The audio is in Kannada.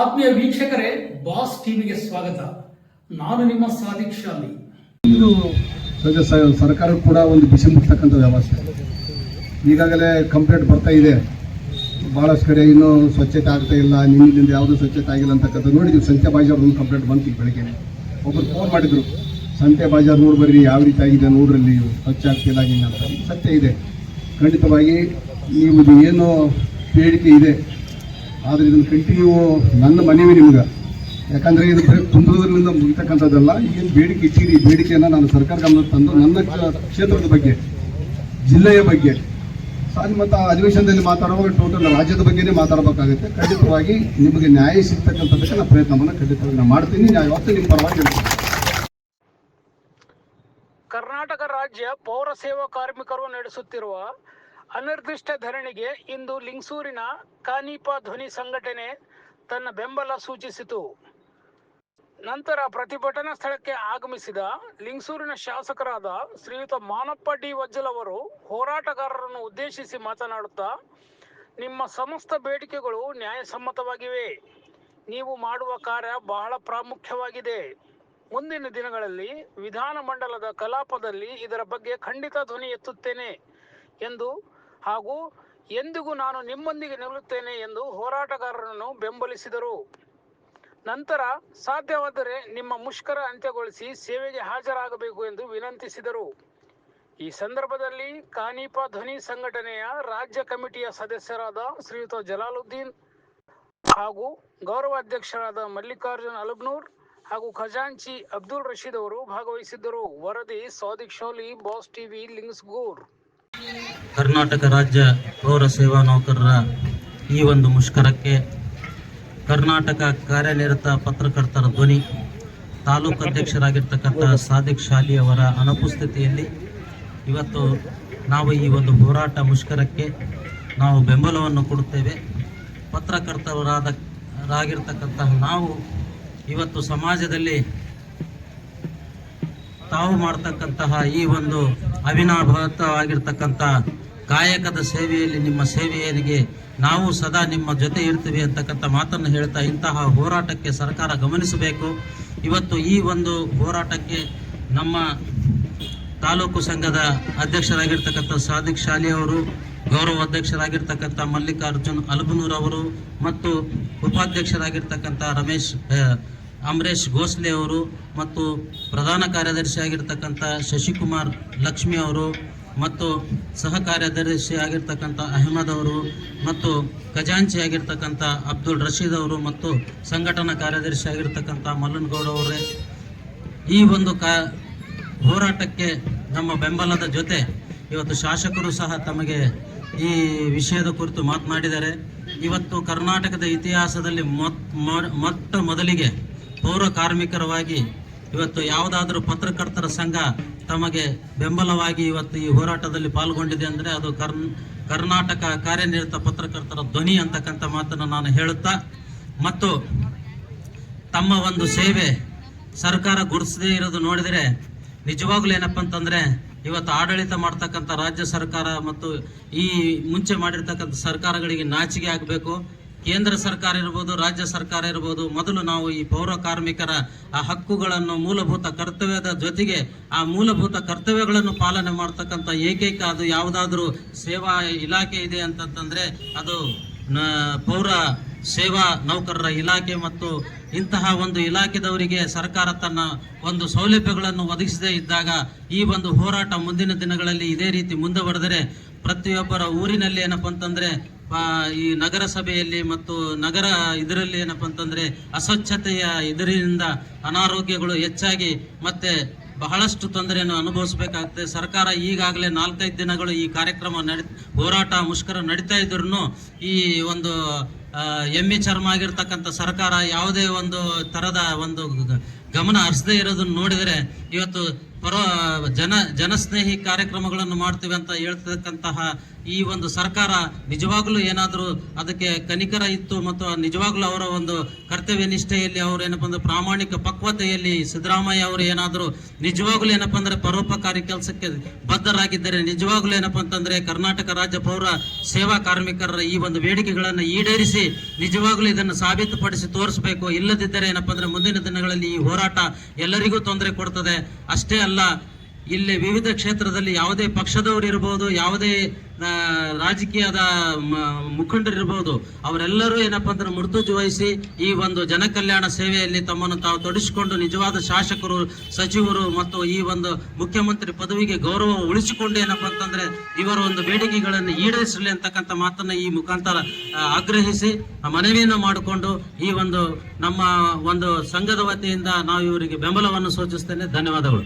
ಆತ್ಮೀಯ ವೀಕ್ಷಕರೇ, ಬಾಸ್ ಟಿವಿಗೆ ಸ್ವಾಗತ. ನಾನು ನಿಮ್ಮ ಸಾಧಿಕ್ಷಾಲಿ ಇದು ಸರ್ಕಾರ ಕೂಡ ಒಂದು ಬಿಸಿ ಮುಟ್ಟತಕ್ಕಂಥ ವ್ಯವಸ್ಥೆ. ಈಗಾಗಲೇ ಕಂಪ್ಲೇಂಟ್ ಬರ್ತಾ ಇದೆ. ಭಾಳಷ್ಟು ಕಡೆ ಇನ್ನೂ ಸ್ವಚ್ಛತೆ ಆಗ್ತಾ ಇಲ್ಲ, ನಿಮ್ಮಿಂದ ಯಾವುದೂ ಸ್ವಚ್ಛತೆ ಆಗಿಲ್ಲ ಅಂತಕ್ಕಂಥ ನೋಡಿದ್ವಿ ಸಂತೆ ಬಾಜಾರ್ ಒಂದು ಕಂಪ್ಲೇಂಟ್ ಬಂತು ಈಗ ಬೆಳಗ್ಗೆ ಒಬ್ಬರು ಫೋನ್ ಮಾಡಿದ್ರು, ಸಂತೆ ಬಾಜಾರ್ ನೋಡಿ ಬರ್ರಿ ಯಾವ ರೀತಿ ಆಗಿದೆ ನೋಡ್ರಲ್ಲಿ ಸ್ವಚ್ಛ ಆಗ್ತಿಲ್ಲ ಆಗಿಲ್ಲ ಅಂತ. ಸತ್ಯ ಇದೆ. ಖಂಡಿತವಾಗಿ, ನೀವು ಏನು ಬೇಡಿಕೆ ಇದೆ. ಆದರೆ ಇದನ್ನು ಕಂಟಿನ್ಯೂ ನನ್ನ ಮನವಿ ನಿಮ್ಗೆ. ಯಾಕಂದ್ರೆ ಇದು ಕುಂದ್ರದ್ರಿಂದ ಮುಗಿತಕ್ಕಂಥದ್ದಲ್ಲ, ಈಗಿನ ಬೇಡಿಕೆ ಇಟ್ಟಿರಿ, ಬೇಡಿಕೆಯನ್ನ ನಾನು ಸರ್ಕಾರ ಗಮನ ತಂದು ನನ್ನ ಕ್ಷೇತ್ರದ ಬಗ್ಗೆ, ಜಿಲ್ಲೆಯ ಬಗ್ಗೆ ಸಾಧ್ಯ ಮತ್ತು ಅಧಿವೇಶನದಲ್ಲಿ ಮಾತಾಡುವಾಗ ಟೋಟಲ್ ರಾಜ್ಯದ ಬಗ್ಗೆನೇ ಮಾತಾಡಬೇಕಾಗುತ್ತೆ. ಖಂಡಿತವಾಗಿ ನಿಮಗೆ ನ್ಯಾಯ ಸಿಗ್ತಕ್ಕಂಥದ್ದಕ್ಕೆ ನಾನು ಪ್ರಯತ್ನವನ್ನು ಖಂಡಿತವಾಗಿ ನಾನು ಮಾಡ್ತೀನಿ. ನಾನು ಯಾವತ್ತೂ ನಿಮ್ಮ ಪರವಾಗಿ ಹೇಳ್ತೀನಿ. ಕರ್ನಾಟಕ ರಾಜ್ಯ ಪೌರ ಸೇವಾ ಕಾರ್ಮಿಕರು ನಡೆಸುತ್ತಿರುವ ಅನಿರ್ದಿಷ್ಟ ಧರಣಿಗೆ ಇಂದು ಲಿಂಗಸೂರಿನ ಕಾನೀಪ ಧ್ವನಿ ಸಂಘಟನೆ ತನ್ನ ಬೆಂಬಲ ಸೂಚಿಸಿತು. ನಂತರ ಪ್ರತಿಭಟನಾ ಸ್ಥಳಕ್ಕೆ ಆಗಮಿಸಿದ ಲಿಂಗಸೂರಿನ ಶಾಸಕರಾದ ಶ್ರೀಯುತ ಮಾನಪ್ಪ ಡಿ ವಜ್ಜಲ್ ಅವರು ಹೋರಾಟಗಾರರನ್ನು ಉದ್ದೇಶಿಸಿ ಮಾತನಾಡುತ್ತಾ, ನಿಮ್ಮ ಸಮಸ್ತ ಬೇಡಿಕೆಗಳು ನ್ಯಾಯಸಮ್ಮತವಾಗಿವೆ. ನೀವು ಮಾಡುವ ಕಾರ್ಯ ಬಹಳ ಪ್ರಾಮುಖ್ಯವಾಗಿದೆ. ಮುಂದಿನ ದಿನಗಳಲ್ಲಿ ವಿಧಾನಮಂಡಲದ ಕಲಾಪದಲ್ಲಿ ಇದರ ಬಗ್ಗೆ ಖಂಡಿತ ಧ್ವನಿ ಎತ್ತುತ್ತೇನೆ ಎಂದು ಹಾಗೂ ಎಂದಿಗೂ ನಾನು ನಿಮ್ಮೊಂದಿಗೆ ನಿಲ್ಲುತ್ತೇನೆ ಎಂದು ಹೋರಾಟಗಾರರನ್ನು ಬೆಂಬಲಿಸಿದರು. ನಂತರ ಸಾಧ್ಯವಾದರೆ ನಿಮ್ಮ ಮುಷ್ಕರ ಅಂತ್ಯಗೊಳಿಸಿ ಸೇವೆಗೆ ಹಾಜರಾಗಬೇಕು ಎಂದು ವಿನಂತಿಸಿದರು. ಈ ಸಂದರ್ಭದಲ್ಲಿ ಕಾನೀಪ ಧ್ವನಿ ಸಂಘಟನೆಯ ರಾಜ್ಯ ಕಮಿಟಿಯ ಸದಸ್ಯರಾದ ಶ್ರೀಯುತ ಜಲಾಲುದ್ದೀನ್ ಹಾಗೂ ಗೌರವ ಅಧ್ಯಕ್ಷರಾದ ಮಲ್ಲಿಕಾರ್ಜುನ್ ಅಲಬ್ನೂರ್ ಹಾಗೂ ಖಜಾಂಚಿ ಅಬ್ದುಲ್ ರಶೀದ್ ಅವರು ಭಾಗವಹಿಸಿದ್ದರು. ವರದಿ ಸಾದಿಕ್ ಶೋಲಿ, ಬಾಸ್ ಟಿವಿ ಲಿಂಗ್ಸ್ಗೂರ್ ಕರ್ನಾಟಕ ರಾಜ್ಯ ಪೌರ ಸೇವಾ ನೌಕರರ ಈ ಒಂದು ಮುಷ್ಕರಕ್ಕೆ ಕರ್ನಾಟಕ ಕಾರ್ಯನಿರತ ಪತ್ರಕರ್ತರ ಧ್ವನಿ, ತಾಲೂಕು ಅಧ್ಯಕ್ಷರಾಗಿರ್ತಕ್ಕಂಥ ಸಾದಿಕ್ ಶಾಲಿ ಅವರ ಅನುಪಸ್ಥಿತಿಯಲ್ಲಿ ಇವತ್ತು ನಾವು ಈ ಒಂದು ಹೋರಾಟ ಮುಷ್ಕರಕ್ಕೆ ನಾವು ಬೆಂಬಲವನ್ನು ಕೊಡುತ್ತೇವೆ. ಪತ್ರಕರ್ತರಾದ ರಾಗಿರ್ತಕ್ಕಂತಹ ನಾವು ಇವತ್ತು ಸಮಾಜದಲ್ಲಿ ತಾವು ಮಾಡ್ತಕ್ಕಂತಹ ಈ ಒಂದು ಅವಿನಾಭಾತವಾಗಿರ್ತಕ್ಕಂಥ ಕಾಯಕದ ಸೇವೆಯಲ್ಲಿ ನಿಮ್ಮ ಸೇವೆಯರಿಗೆ ನಾವು ಸದಾ ನಿಮ್ಮ ಜೊತೆ ಇರ್ತೀವಿ ಅಂತಕ್ಕಂಥ ಮಾತನ್ನು ಹೇಳ್ತಾ ಇಂತಹ ಹೋರಾಟಕ್ಕೆ ಸರ್ಕಾರ ಗಮನಿಸಬೇಕು. ಇವತ್ತು ಈ ಒಂದು ಹೋರಾಟಕ್ಕೆ ನಮ್ಮ ತಾಲೂಕು ಸಂಘದ ಅಧ್ಯಕ್ಷರಾಗಿರ್ತಕ್ಕಂಥ ಸಾದಿಕ್ ಶಾಲಿ ಅವರು, ಗೌರವ ಅಧ್ಯಕ್ಷರಾಗಿರ್ತಕ್ಕಂಥ ಮಲ್ಲಿಕಾರ್ಜುನ್ ಅಲ್ಬನೂರ್ ಅವರು ಮತ್ತು ಉಪಾಧ್ಯಕ್ಷರಾಗಿರ್ತಕ್ಕಂಥ ರಮೇಶ್ ಅಮರೇಶ್ ಗೋಸ್ಲೆ ಅವರು ಮತ್ತು ಪ್ರಧಾನ ಕಾರ್ಯದರ್ಶಿ ಆಗಿರ್ತಕ್ಕಂಥ ಶಶಿಕುಮಾರ್ ಲಕ್ಷ್ಮಿ ಅವರು ಮತ್ತು ಸಹ ಕಾರ್ಯದರ್ಶಿ ಆಗಿರ್ತಕ್ಕಂಥ ಅಹಮದ್ ಅವರು ಮತ್ತು ಖಜಾಂಚಿ ಆಗಿರ್ತಕ್ಕಂಥ ಅಬ್ದುಲ್ ರಶೀದ್ ಅವರು ಮತ್ತು ಸಂಘಟನಾ ಕಾರ್ಯದರ್ಶಿ ಆಗಿರ್ತಕ್ಕಂಥ ಮಲ್ಲನಗೌಡ ಅವರೇ. ಈ ಒಂದು ಕಾ ಹೋರಾಟಕ್ಕೆ ನಮ್ಮ ಬೆಂಬಲದ ಜೊತೆ ಇವತ್ತು ಶಾಸಕರು ಸಹ ತಮಗೆ ಈ ವಿಷಯದ ಕುರಿತು ಮಾತನಾಡಿದ್ದಾರೆ ಇವತ್ತು ಕರ್ನಾಟಕದ ಇತಿಹಾಸದಲ್ಲಿ ಮೊತ್ತ ಮೊಟ್ಟ ಮೊದಲಿಗೆ ಪೌರ ಕಾರ್ಮಿಕರವಾಗಿ ಇವತ್ತು ಯಾವುದಾದ್ರೂ ಪತ್ರಕರ್ತರ ಸಂಘ ತಮಗೆ ಬೆಂಬಲವಾಗಿ ಇವತ್ತು ಈ ಹೋರಾಟದಲ್ಲಿ ಪಾಲ್ಗೊಂಡಿದೆ ಅಂದರೆ ಅದು ಕರ್ನ್, ಕರ್ನಾಟಕ ಕಾರ್ಯನಿರತ ಪತ್ರಕರ್ತರ ಧ್ವನಿ ಅಂತಕ್ಕಂಥ ಮಾತನ್ನು ನಾನು ಹೇಳುತ್ತಾ, ಮತ್ತು ತಮ್ಮ ಒಂದು ಸೇವೆ ಸರ್ಕಾರ ಗುರುಸದೇ ಇರೋದು ನೋಡಿದರೆ ನಿಜವಾಗ್ಲೂ ಏನಪ್ಪ ಅಂತಂದರೆ ಇವತ್ತು ಆಡಳಿತ ಮಾಡ್ತಕ್ಕಂಥ ರಾಜ್ಯ ಸರ್ಕಾರ ಮತ್ತು ಈ ಮುಂಚೆ ಮಾಡಿರ್ತಕ್ಕಂಥ ಸರ್ಕಾರಗಳಿಗೆ ನಾಚಿಕೆ ಆಗಬೇಕು. ಕೇಂದ್ರ ಸರ್ಕಾರ ಇರ್ಬೋದು, ರಾಜ್ಯ ಸರ್ಕಾರ ಇರ್ಬೋದು, ಮೊದಲು ನಾವು ಈ ಪೌರ ಕಾರ್ಮಿಕರ ಆ ಹಕ್ಕುಗಳನ್ನು ಮೂಲಭೂತ ಕರ್ತವ್ಯದ ಜೊತೆಗೆ ಆ ಮೂಲಭೂತ ಕರ್ತವ್ಯಗಳನ್ನು ಪಾಲನೆ ಮಾಡ್ತಕ್ಕಂಥ ಏಕೈಕ ಅದು ಯಾವುದಾದ್ರೂ ಸೇವಾ ಇಲಾಖೆ ಇದೆ ಅಂತಂತಂದ್ರೆ ಅದು ಪೌರ ಸೇವಾ ನೌಕರರ ಇಲಾಖೆ ಮತ್ತು ಇಂತಹ ಒಂದು ಇಲಾಖೆದವರಿಗೆ ಸರ್ಕಾರ ತನ್ನ ಒಂದು ಸೌಲಭ್ಯಗಳನ್ನು ಒದಗಿಸದೇ ಇದ್ದಾಗ ಈ ಒಂದು ಹೋರಾಟ ಮುಂದಿನ ದಿನಗಳಲ್ಲಿ ಇದೇ ರೀತಿ ಮುಂದುವರೆದರೆ ಪ್ರತಿಯೊಬ್ಬರ ಊರಿನಲ್ಲಿ ಏನಪ್ಪ ಅಂತಂದ್ರೆ ಈ ನಗರಸಭೆಯಲ್ಲಿ ಮತ್ತು ನಗರ ಇದರಲ್ಲಿ ಏನಪ್ಪ ಅಂತಂದ್ರೆ ಅಸ್ವಚ್ಛತೆಯ ಇದರಿಂದ ಅನಾರೋಗ್ಯಗಳು ಹೆಚ್ಚಾಗಿ ಮತ್ತೆ ಬಹಳಷ್ಟು ತೊಂದರೆಯನ್ನು ಅನುಭವಿಸಬೇಕಾಗುತ್ತೆ. ಸರ್ಕಾರ ಈಗಾಗಲೇ ನಾಲ್ಕೈದು ದಿನಗಳು ಈ ಕಾರ್ಯಕ್ರಮ ನಡೆ, ಹೋರಾಟ ಮುಷ್ಕರ ನಡೀತಾ ಇದ್ರೂ ಈ ಒಂದು ಎಮ್ಮೆ ಚರ್ಮ ಆಗಿರ್ತಕ್ಕಂಥ ಸರ್ಕಾರ ಯಾವುದೇ ಒಂದು ತರದ ಒಂದು ಗಮನ ಹರಿಸದೇ ಇರೋದನ್ನು ನೋಡಿದರೆ ಇವತ್ತು ಪರ, ಜನ, ಜನಸ್ನೇಹಿ ಕಾರ್ಯಕ್ರಮಗಳನ್ನು ಮಾಡ್ತೀವಿ ಅಂತ ಹೇಳ್ತಕ್ಕಂತಹ ಈ ಒಂದು ಸರ್ಕಾರ ನಿಜವಾಗ್ಲೂ ಏನಾದರೂ ಅದಕ್ಕೆ ಕನಿಕರ ಇತ್ತು ಮತ್ತು ನಿಜವಾಗ್ಲೂ ಅವರ ಒಂದು ಕರ್ತವ್ಯ ನಿಷ್ಠೆಯಲ್ಲಿ ಅವರು ಏನಪ್ಪ ಅಂದ್ರೆ ಪ್ರಾಮಾಣಿಕ ಪಕ್ವತೆಯಲ್ಲಿ ಸಿದ್ದರಾಮಯ್ಯ ಅವರು ಏನಾದರೂ ನಿಜವಾಗ್ಲೂ ಏನಪ್ಪ ಅಂದ್ರೆ ಪರೋಪಕಾರಿ ಕೆಲಸಕ್ಕೆ ಬದ್ಧರಾಗಿದ್ದರೆ ನಿಜವಾಗ್ಲೂ ಏನಪ್ಪ ಅಂತಂದ್ರೆ ಕರ್ನಾಟಕ ರಾಜ್ಯ ಪೌರ ಸೇವಾ ಕಾರ್ಮಿಕರ ಈ ಒಂದು ಬೇಡಿಕೆಗಳನ್ನು ಈಡೇರಿಸಿ ನಿಜವಾಗ್ಲೂ ಇದನ್ನು ಸಾಬೀತುಪಡಿಸಿ ತೋರಿಸಬೇಕು. ಇಲ್ಲದಿದ್ದರೆ ಏನಪ್ಪ ಅಂದ್ರೆ ಮುಂದಿನ ದಿನಗಳಲ್ಲಿ ಈ ಹೋರಾಟ ಎಲ್ಲರಿಗೂ ತೊಂದರೆ ಕೊಡ್ತದೆ. ಅಷ್ಟೇ ಅಲ್ಲ ಇಲ್ಲಿ ವಿವಿಧ ಕ್ಷೇತ್ರದಲ್ಲಿ ಯಾವುದೇ ಪಕ್ಷದವರು ಇರಬಹುದು ಯಾವುದೇ ರಾಜಕೀಯದ ಮುಖಂಡರಿರ್ಬೋದು ಅವರೆಲ್ಲರೂ ಏನಪ್ಪ ಅಂದ್ರೆ ಮುರ್ತುಜು ವಹಿಸಿ ಈ ಒಂದು ಜನಕಲ್ಯಾಣ ಸೇವೆಯಲ್ಲಿ ತಮ್ಮನ್ನು ತಾವು ತೊಡಗಿಸಿಕೊಂಡು ನಿಜವಾದ ಶಾಸಕರು, ಸಚಿವರು ಮತ್ತು ಈ ಒಂದು ಮುಖ್ಯಮಂತ್ರಿ ಪದವಿಗೆ ಗೌರವ ಉಳಿಸಿಕೊಂಡು ಏನಪ್ಪ ಅಂತಂದ್ರೆ ಇವರ ಒಂದು ಬೇಡಿಕೆಗಳನ್ನು ಈಡೇರಿಸಲಿ ಅಂತಕ್ಕಂಥ ಮಾತನ್ನ ಈ ಮುಖಾಂತರ ಆಗ್ರಹಿಸಿ, ಮನವಿಯನ್ನು ಮಾಡಿಕೊಂಡು ಈ ಒಂದು ನಮ್ಮ ಒಂದು ಸಂಘದ ವತಿಯಿಂದ ನಾವು ಇವರಿಗೆ ಬೆಂಬಲವನ್ನು ಸೂಚಿಸ್ತೇನೆ. ಧನ್ಯವಾದಗಳು.